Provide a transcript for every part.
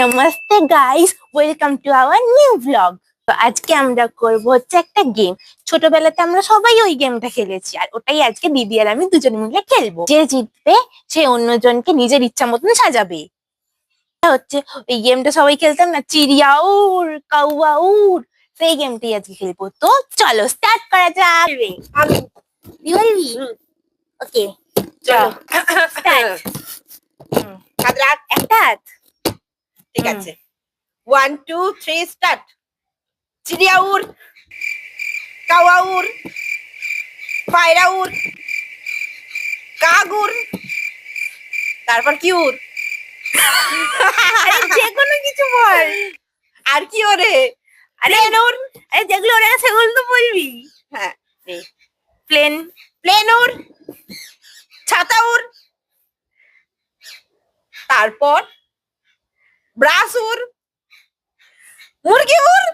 Namaste guys welcome to our new blog আজকে আমরা করব হচ্ছে একটা গেম ছোটবেলাতে আমরা সবাই ওই গেমটা খেলেছি আর ওটাই আজকে দিদি আর আমি দুজন মিলে খেলব। যে জিতবে সে অন্যজনকে নিজের ইচ্ছা মতন সাজাবে। হচ্ছে ওই গেমটা সবাই খেলতাম না চিড়িয়াউর কাউয়াউর সেই গেমটাই আজকে খেলব। তো চলো স্টার্ট করা যাক। বলবি ওকে চলো একটা হাত ঠিক আছে। ওয়ান টু থ্রি স্টার্ট চিড়িয়াউর কাওয়াউর পায়রাউর কাগুর তারপর কি উর আরে যে কোনো কিছু বল। আর কি ওরে? আরে প্লেনুর আরে যেগুলো ওরা সেগুলো তো বলবি। হ্যাঁ প্লেন প্লেনুর ছাতাউর তারপর ব্রাসুর? মুরগি উর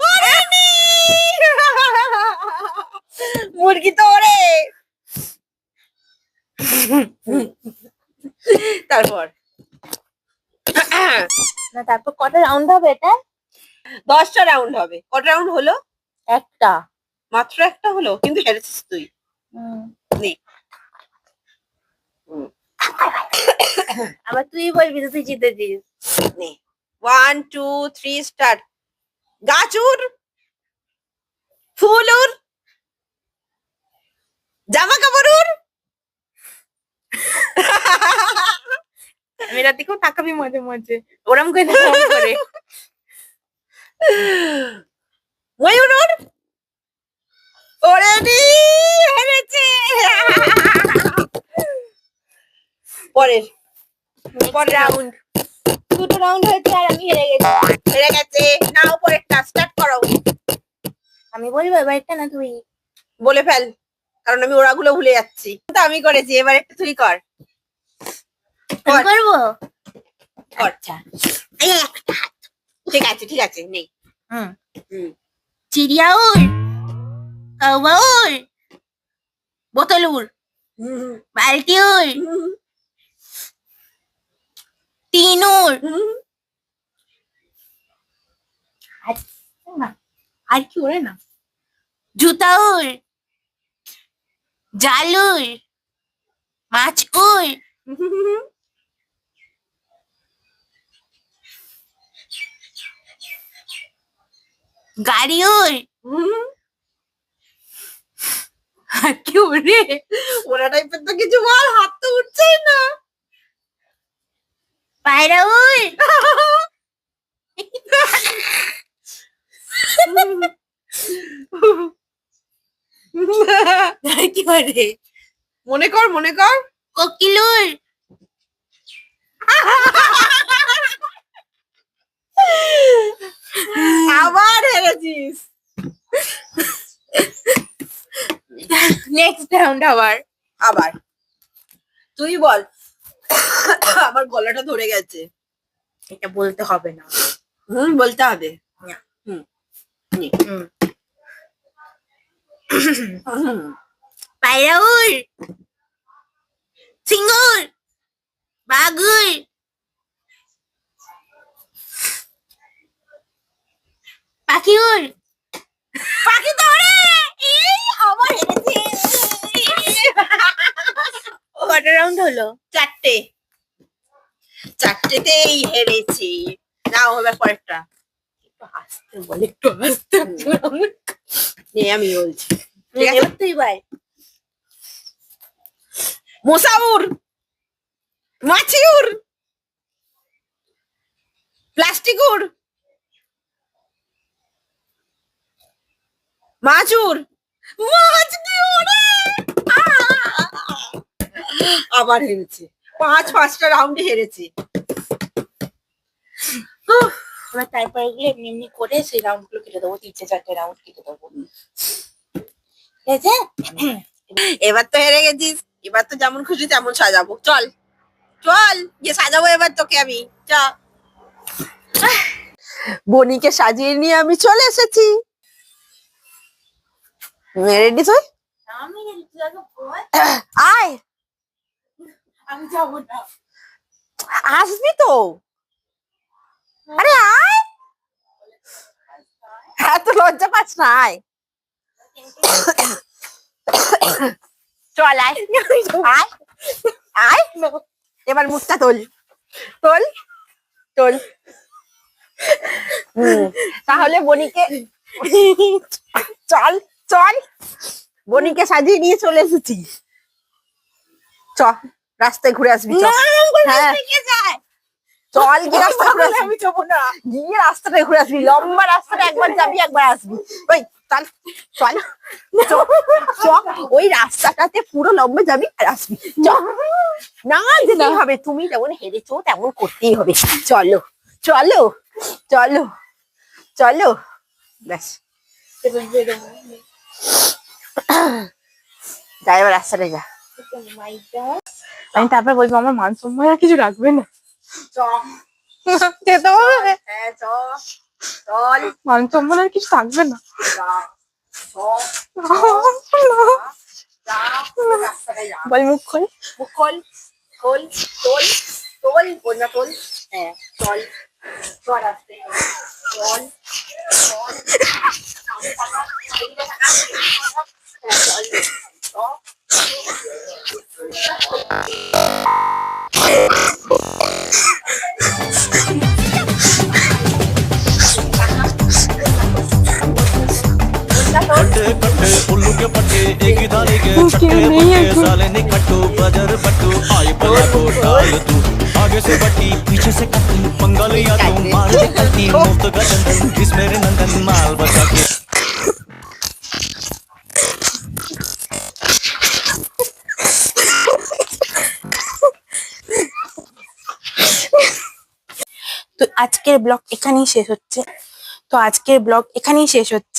ওরে নি! মুরগি তো ওরে! তারপর? না তারপর কটা রাউন্ড হবে এটা? দশটা রাউন্ড হবে। কটা রাউন্ড হলো? একটা। মাত্র একটা হলো কিন্তু হেরেছিস তুই। নে। আবার তুই বলবি তুই জিতেছিস নে। ওয়ান টু থ্রি স্টার্ট গাছুর ফুলুর জামা কাপড়ুর মেয়েরা দিকেও তাকাবি মাঝে মাঝে। ওরম করে করে। ময়ূরুর। ওরেনি হেরেছে। পরের। পরের রাউন্ড রাউন্ড হয়েছে আর আমি হেরে গেছি। হেরে গেছে। স্টার্ট করো। আমি বলব না তুই? বলে ফেল কারণ আমি ওরাগুলো ভুলে যাচ্ছি। তো আমি করেছি এবার একটু তুই কর। করব? আচ্ছা। ঠিক আছে ঠিক আছে নেই। হুম। হুম। চিড়িয়াউর কাউবাউর বোতলুর হুম, বালতিউর হুম, টিনুর হুম। আর কি ওরে না জুতাউর জালুর মাছউর গাড়িউর। আর কি ওরে? ওরা টাইপের তো কিছু বল হাত তো উঠছেই না। পায়রাউর আর কি ওরে মনে কর মনে কর কোকিলুর আবার হেরেছিস। নেক্সট রাউন্ড আবার। আবার। তুই বল। আমার গলাটা ধরে গেছে। এটা বলতে হবে না। হুম, বলতে হবে। হুম। পায়রাউর সিঙ্গুর! বাগুর পাখিউর পাখি ধরে এই আবার হেরেছে কটা রাউন্ড হলো? চারটে। চারটেতেই হেরেছি। নাও এবার পরেরটা। একটু হাসতে বল একটু হাসতে আমি বলছি। তুই ভাই মোসাউর! মাছিউর! প্লাস্টিকুর! মাছুর! মাছ কি! আবার হেরেছে। পাঁচ পাঁচটা রাউন্ডে হেরেছে। এবার তারপরে এগুলো এমনি এমনি করে সেই রাউন্ডগুলো কেটে দেবো তিনটে চারটে রাউন্ড কেটে দেবো। ঠিক আছে এবার তো হেরে গেছিস। এবার তো যেমন খুশি তেমন সাজাবো। চল চল গিয়ে সাজাবো এবার তোকে আমি। চ। বনিকে সাজিয়ে নিয়ে আমি চলে এসেছি। রেডি তুই আয়। আমি যাব না। আসবি তো। আরে আয়। এত লজ্জা পাচ্ছ না আয়। চল আয়। আয়। আয়। এবার মুখটা তোল। তোল। তোল। তাহলে বনিকে চল চল। বনিকে সাজিয়ে নিয়ে চলে এসেছি। চ। রাস্তায় ঘুরে আসবি চ হ্যাঁ। চল গিয়ে রাস্তা ঘুরে আসবি। আমি যাব না। গিয়ে রাস্তাটা ঘুরে আসবি লম্বা রাস্তাটা একবার যাবি একবার আসবি। ওই চল চল। চ, চ ওই রাস্তাটাতে পুরো লম্বা যাবি আর আসবি। চ না যেতেই হবে তুমি যেমন হেরেছো তেমন করতেই হবে। চলো চলো চলো চলো। ব্যাস। যা এবার রাস্তাটা যা। আমি তারপর বলব, আমার মান সম্মান আর কিছু রাখবে না। যেতে হবে। মান সম্মান আর কিছু থাকবে না। বল, মুখ খোল। মুখ খোল খোল তোল তোল বন্যা তোল হ্যাঁ চল চল আসতে চল চল চল से बटी पीछे से कटी मंगल या तुम मार निकलती मुफ़्त गजन किस मेरे नंदन माल बचा के। আজকের ব্লগ এখানেই শেষ হচ্ছে। তো আজকের ব্লগ এখানেই শেষ হচ্ছে।